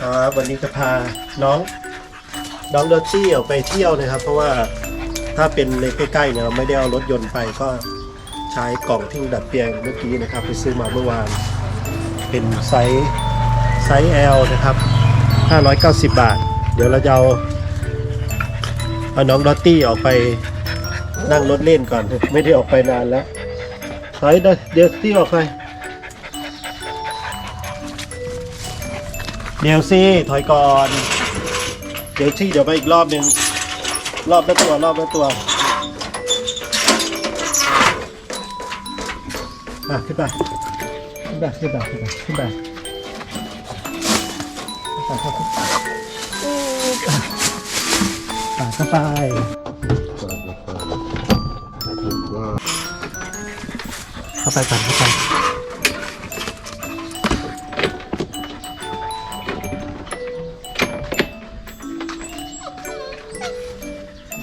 ครับวันนี้จะพาน้องน้องดอตซี่ออกไปเที่ยวนะครับ เพราะว่าถ้าเป็นในใกล้ๆเนี่ยเราไม่ได้เอารถยนต์ไปก็ใช้กล่องที่ดัดเปลี่ยนเมื่อกี้นะครับ ไปซื้อมาเมื่อวาน เป็นไซส์ไซส์ L นะครับ 590 บาท เดี๋ยวเราจะเอาเอาน้องดอตตี้ออกไปนั่งรถเล่นก่อน ไม่ได้ออกไปนานแล้วถอยดอตตี้ออกไป เดี๋ยวสิถอยก่อน เดี๋ยวที่เดี๋ยวไปอีกรอบหนึ่งรอบละตัวรอบละตัวอะขึ้นไปขึ้นไปขึ้นไปขึ้นไปขึ้นไปขึ้นไปขึ้นไปอะเข้าไปเข้าไปก่อนเข้าไป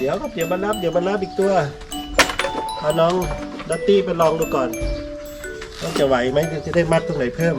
ดี๋ยวครับเดี๋ยวมารับเดี๋ยวมารับอีกตัวเอาน้องดัตตี้ไปลองดูก่อนว่าจะไหวไหมจะได้มัดตรงไหนเพิ่ม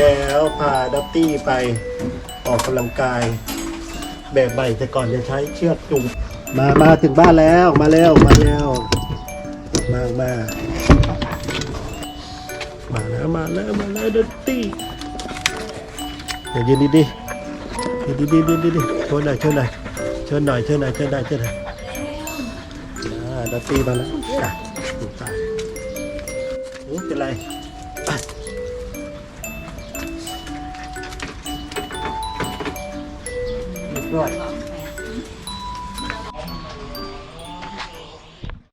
แล้วพาดัตตี้ไปออกกำลังกาย แบบใหม่แต่ก่อนจะใช้เชือกจูงมามาถึงบ้านแล้วมาแล้วมาแล้วมามามาแล้วมาแล้วมาแล้วดัตตี้เดี๋ยวยืนดีดีๆยืนดีดีดีดีดีๆช่วยหน่อยเช่วยหน่อยเช่วยหน่อยเช่วยหน่อยช่วยหน่อยช่วยหน่อยดัตตี้มาแล้วอะดูตาอืมเป็นไร 对。